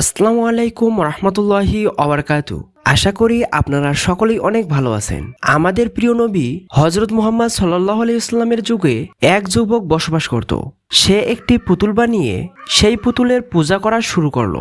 আসসালামু আলাইকুম রহমতুল্লাহি অবরকাতু। আশা করি আপনারা সকলেই অনেক ভালো আছেন। আমাদের প্রিয় নবী হজরত মুহাম্মদ সাল্লাহ ইসলামের যুগে এক যুবক বসবাস করত। সে একটি পুতুল বানিয়ে সেই পুতুলের পূজা করা শুরু করল।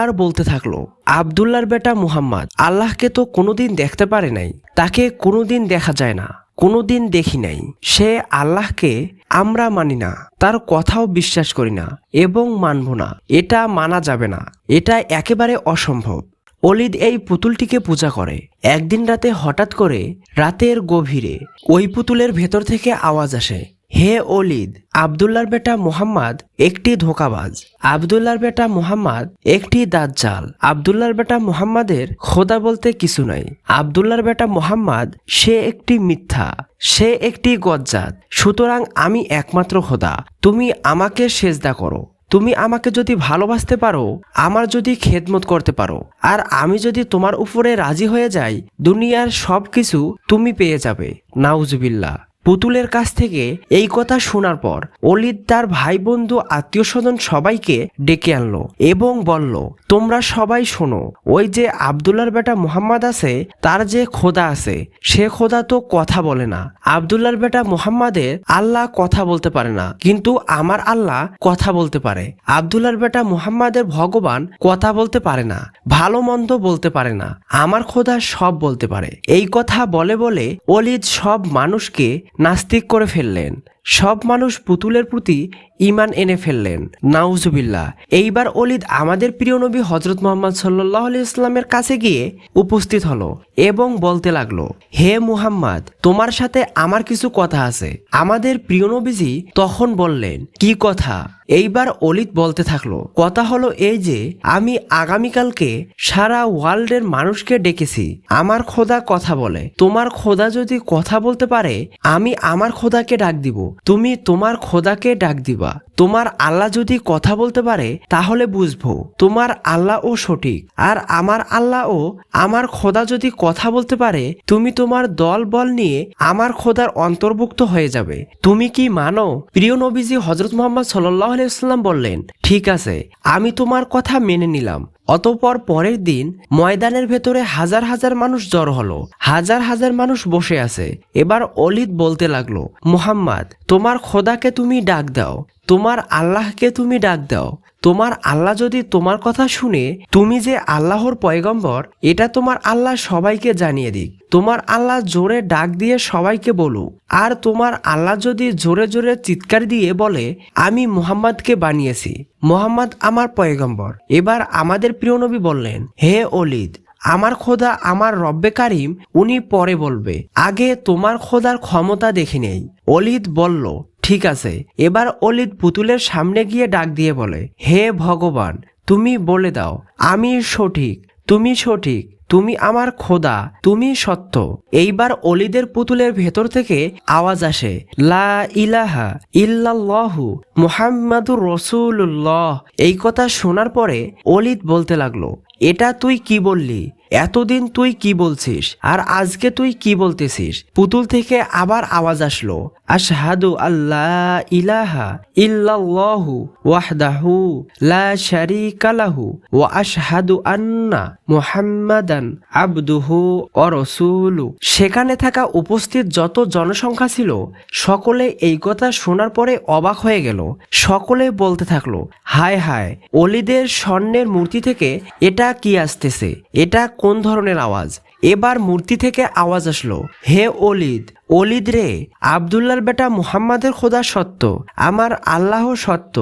আর বলতে থাকল আবদুল্লার বেটা মুহাম্মদ, আল্লাহকে তো কোনোদিন দেখতে পারে নাই। তাকে কোনোদিন দেখা যায় না। কোনোদিন দেখি নাই। সে আল্লাহকে আমরা মানি না, তার কথাও বিশ্বাস করি না এবং মানব না। এটা মানা যাবে না, এটা একেবারে অসম্ভব। অলিদ এই পুতুলটিকে পূজা করে। একদিন রাতে হঠাৎ করে রাতের গভীরে ওই পুতুলের ভেতর থেকে আওয়াজ আসে। হে অলিদ আবদুল্লার বেটা মোহাম্মদ একটি ধোকাবাজ। আবদুল্লার বেটা মোহাম্মদ একটি দাজ্জাল। আবদুল্লার বেটা মোহাম্মদের খোদা বলতে কিছু নাই। আবদুল্লার বেটা মোহাম্মদ সে একটি মিথ্যা, সে একটি গজ্জাত। সুতরাং আমি একমাত্র খোদা। তুমি আমাকে সেজদা করো। তুমি আমাকে যদি ভালোবাসতে পারো, আমার যদি খেদমত করতে পারো, আর আমি যদি তোমার উপরে রাজি হয়ে যাই, দুনিয়ার সব কিছু তুমি পেয়ে যাবে। নাউজুবিল্লা পুতুলের কাছ থেকে এই কথা শোনার পর অলিদ তার ভাই বন্ধু আত্মীয় স্বজন সবাইকে ডেকে আনলো এবং বলল, তোমরা সবাই শোনো, ওই যে আবদুল্লার বেটা মোহাম্মদ আছে, তার যে খোদা আছে, সে খোদা তো কথা বলে না। আবদুল্লার বেটা মোহাম্মদের আল্লাহ কথা বলতে পারে না, কিন্তু আমার আল্লাহ কথা বলতে পারে। আবদুল্লার বেটা মোহাম্মদের ভগবান কথা বলতে পারে না, ভালো মন্দ বলতে পারে না, আমার খোদা সব বলতে পারে। এই কথা বলে বলে অলিদ সব মানুষকে নাস্তিক করে ফেললেন। সব মানুষ পুতুলের প্রতি ইমান এনে ফেললেন। নাউজুবিল্লাহ। এইবার অলিদ আমাদের প্রিয় নবী হজরত মোহাম্মদ সাল্লাহ আলি ইসলামের কাছে গিয়ে উপস্থিত হলো এবং বলতে লাগল, হে মুহাম্মদ, তোমার সাথে আমার কিছু কথা আছে। আমাদের প্রিয় নবীজি তখন বললেন, কি কথা? এইবার অলিদ বলতে থাকল, কথা হলো এই যে, আমি আগামীকালকে সারা ওয়ার্ল্ডের মানুষকে ডেকেছি। আমার খোদা কথা বলে। তোমার খোদা যদি কথা বলতে পারে, আমি আমার খোদাকে ডাক দিব। তুমি তোমার খোদাকে ডাক দিবা। তোমার আল্লাহ যদি কথা বলতে পারে, তাহলে বুঝব, তোমার আল্লাহ ও সঠিক। আর আমার আল্লাহ ও আমার খোদা যদি কথা বলতে পারে, তুমি তোমার দল বল নিয়ে আমার খোদার অন্তর্ভুক্ত হয়ে যাবে। তুমি কি মানো? প্রিয় নবীজি হজরত মোহাম্মদ সাল্লাহ আলাইসাল্লাম বললেন, ঠিক আছে, আমি তোমার কথা মেনে নিলাম। অতপর পরের দিন ময়দানের ভেতরে হাজার হাজার মানুষ জড়ো হলো। হাজার হাজার মানুষ বসে আছে। এবার অলিদ বলতে লাগল, মুহাম্মদ, তোমার খোদাকে তুমি ডাক দাও। তোমার আল্লাহকে তুমি ডাক দাও। তোমার আল্লাহ যদি তোমার কথা শুনে, তুমি যে আল্লাহর পয়গম্বর, এটা তোমার আল্লাহ সবাইকে জানিয়ে দিক। তোমার আল্লাহ জোরে ডাক দিয়ে সবাইকে বলুক। আর তোমার আল্লাহ যদি জোরে জোরে চিৎকার দিয়ে বলে, আমি মোহাম্মদকে বানিয়েছি, মোহাম্মদ আমার পয়গম্বর। এবার আমাদের প্রিয় নবী বললেন, হে অলিদ আমার খোদা আমার রব্বে কারিম, উনি পরে বলবে, আগে তোমার খোদার ক্ষমতা দেখে নেই। অলিদ বলল, ঠিক আছে। এবার অলিদ পুতুলের সামনে গিয়ে ডাক দিয়ে বলে, হে ভগবান, তুমি বলে দাও, আমি সঠিক, তুমি সঠিক, তুমি আমার খোদা, তুমি সত্য। এইবার অলিদের পুতুলের ভেতর থেকে আওয়াজ আসে, লা ইলাহা ইল্লাল্লাহু মুহাম্মাদুর রসুল্লাহ এই কথা শোনার পরে অলিদ বলতে লাগল এটা তুই কি বললি? এতদিন তুই কি বলছিস? আর আজকে তুই কি বলতেছিস? পুতুল থেকে আবার আওয়াজ আসলো। আশহাদু আল্লাহ ইলাহা ইল্লাল্লাহু ওয়াহদাহু লা শারীকা লাহু ওয়া আশহাদু আন্না মুহাম্মাদান আবদুহু ও রসুলু। সেখানে থাকা উপস্থিত যত জনসংখ্যা ছিল, সকলে এই কথা শোনার পরে অবাক হয়ে গেল। সকলে বলতে থাকল, হায় হায়, অলিদের স্বর্ণের মূর্তি থেকে এটা কি আসতেছে? এটা কোন ধরনের আওয়াজ? এবার মূর্তি থেকে আওয়াজ আসলো হে অলিদ অলিদ রে আবদুল্লার বেটা মুহাম্মাদের খোদা সত্য, আমার আল্লাহ সত্য,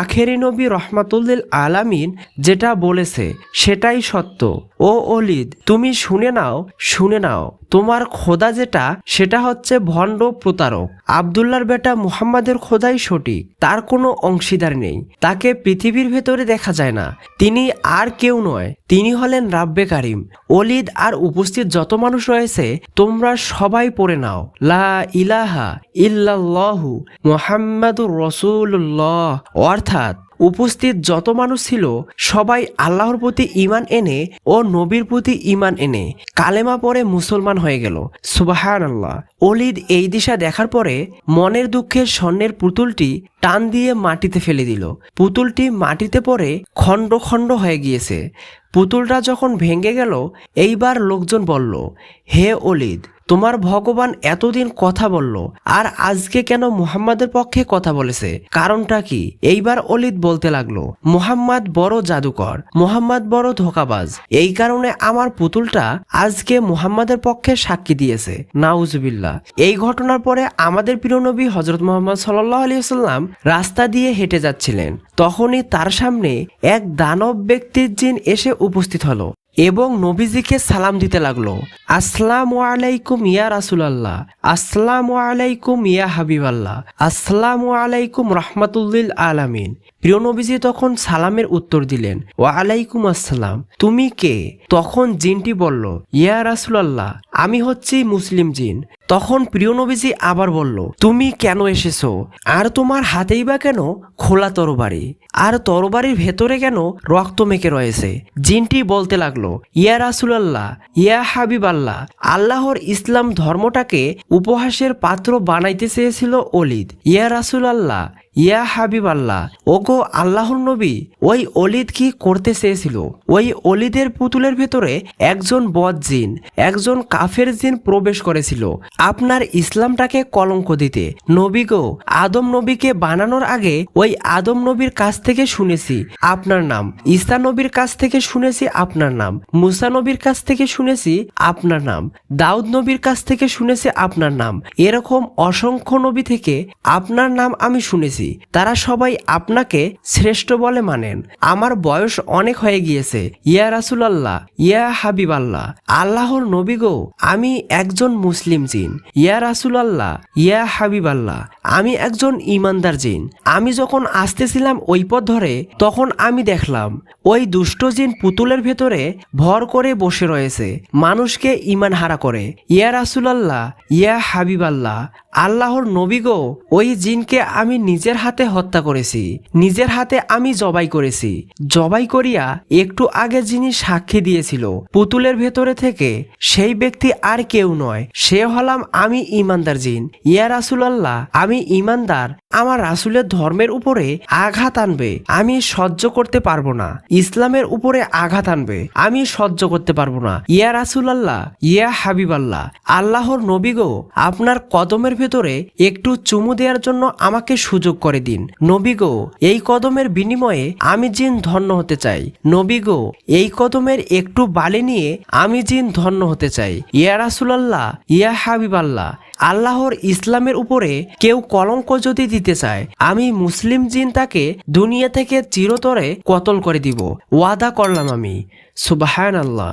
আখেরি নবী রহমাতুল্লিল আলামিন যেটা বলেছে সেটাই সত্য। ও অলিদ তুমি শুনে নাও শুনে নাও, তোমার খোদা যেটা, সেটা হচ্ছে ভণ্ড প্রতারক। আবদুল্লার বেটা মুহাম্মাদের খোদাই সঠিক, তার কোনো অংশীদার নেই, তাকে পৃথিবীর ভেতরে দেখা যায় না, তিনি আর কেউ নয়, তিনি হলেন রাব্বে কারিম। অলিদ আর উপস্থিত যত মানুষ রয়েছে, তোমরা সবাই পড়ে নাও। লা ইলাহা ইল্লাল্লাহু মুহাম্মাদুর রসুল্লাহ অর্থাৎ উপস্থিত যত মানুষ ছিল, সবাই আল্লাহর প্রতি ইমান এনে ও নবীর প্রতি ইমান এনে কালেমা পরে মুসলমান হয়ে গেল। সুবাহান আল্লাহ অলিদ এই দিশা দেখার পরে মনের দুঃখে স্বর্ণের পুতুলটি টান দিয়ে মাটিতে ফেলে দিল। পুতুলটি মাটিতে পড়ে খণ্ড খণ্ড হয়ে গিয়েছে। পুতুলটা যখন ভেঙে গেল, এইবার লোকজন বলল, হে অলিদ তোমার ভগবান এতদিন কথা বলল, আর আজকে কেন মুহাম্মাদের পক্ষে কথা বলেছে? কারণটা কি? এইবার অলিদ বলতে লাগল, মুহাম্মদ বড় জাদুকর, মুহাম্মদ বড় ধোকাবাজ। এই কারণে আমার পুতুলটা আজকে মুহাম্মাদের পক্ষে সাক্ষী দিয়েছে। নাউজুবিল্লাহ। এই ঘটনার পরে আমাদের প্রিয় নবী হজরত মোহাম্মদ সাল্লাহ আলী সাল্লাম রাস্তা দিয়ে হেঁটে যাচ্ছিলেন। তখনই তার সামনে এক দানব ব্যক্তির জিন এসে উপস্থিত হলো। এবং নবীজিকে সালাম দিতে লাগল। আসসালাম আলাইকুম ইয়া রাসুলাল্লাহ, আসসালাম আলাইকুম ইয়া হাবিবাল্লাহ, আসসালাম আলাইকুম রহমাতুল্লিল আলামিন। প্রিয় নবীজি তখন সালামের উত্তর দিলেন, ওয়া আলাইকুম আসসালাম, তুমি কে? তখন জিনটি বলল, ইয়া রাসুলাল্লাহ, আমি হচ্ছি মুসলিম জিন। তখন প্রিয় নবীজি আবার বলল, তুমি কেন এসেছ? আর তোমার হাতেই বা কেন খোলা তরবারি? আর তরবারির ভেতরে কেন রক্ত মেকে রয়েছে? জিনটি বলতে লাগল, ইয়া রাসুলাল্লাহ, ইয়া হাবিব আল্লাহ আল্লাহর ইসলাম ধর্মটাকে উপহাসের পাত্র বানাইতে চেয়েছিল অলিদ। ইয়া রাসুল আল্লাহ ইয়া হাবিব আল্লাহ ওগো আল্লাহর নবী, ওই অলিদ কি করতে চেয়েছিল? ওই অলিদের পুতুলের ভেতরে একজন বদ জিন একজন কাফের জিন প্রবেশ করেছিল। আপনার ইসলামটাকে কলঙ্ক দিতে। নবী গো, আদম নবীকে বানানোর আগে ওই আদম নবীর কাছ থেকে শুনেছি আপনার নাম, ঈসা নবীর কাছ থেকে শুনেছি আপনার নাম, মুসা নবীর কাছ থেকে শুনেছি আপনার নাম, দাউদ নবীর কাছ থেকে শুনেছি আপনার নাম। এরকম অসংখ্য নবী থেকে আপনার নাম আমি শুনেছি। তারা সবাই আপনাকে শ্রেষ্ঠ বলে মানেন। আমার বয়স অনেক হয়ে গিয়েছে। ইয়া রাসুল আল্লাহ ইয়া হাবিব আল্লাহ আল্লাহর নবী গো, আমি একজন মুসলিম জিন। ইয়া রাসুল আল্লাহ ইয়া হাবিব আল্লাহ আমি একজন ইমানদার জিন। আমি যখন আসতেছিলাম ওই পথ ধরে, তখন আমি দেখলাম, ওই দুষ্ট জিন পুতুলের ভেতরে ভর করে বসে রয়েছে। মানুষকে ইমান হারা করে। ইয়া রাসুল আল্লাহ ইয়া হাবিব আল্লাহ আল্লাহর নবী গো, ওই জিনকে আমি নিজের হাতে হত্যা করেছি, নিজের হাতে আমি জবাই করেছি। জবাই করিয়া একটু আগে যিনি সাক্ষী দিয়েছিল, পুতুলের ভেতরে থেকে সেই ব্যক্তি আর কেউ নয়, সে হলাম আমি ইমানদার জিন। ইয়া রাসুলাল্লাহ, আমি ইমানদার, আমার রাসুলের ধর্মের উপরে আঘাত আনবে, আমি সহ্য করতে পারব না। ইসলামের উপরে আঘাত আনবে, আমি সহ্য করতে পারব না। ইয়া রাসুলাল্লাহ, ইয়া হাবিবাল্লাহ, আল্লাহর নবী গো, আপনার কদমের ভেতরে একটু চুমু দেওয়ার জন্য আমাকে সুযোগ করে দিন। নবী গো, এই কদমের বিনিময়ে আমি জিন ধন্য হতে চাই। নবী গো, এই কদমের একটু বালি নিয়ে আমি জিন ধন্য হতে চাই। ইয়া রাসুলাল্লাহ, ইয়া হাবিবাল্লাহ, আল্লাহর ইসলামের উপরে কেউ কলঙ্ক যদি দিতে চায়, আমি মুসলিম জিন তাকে দুনিয়া থেকে চিরতরে কতল করে দিব। ওয়াদা করলাম আমি। সুবাহান আল্লাহ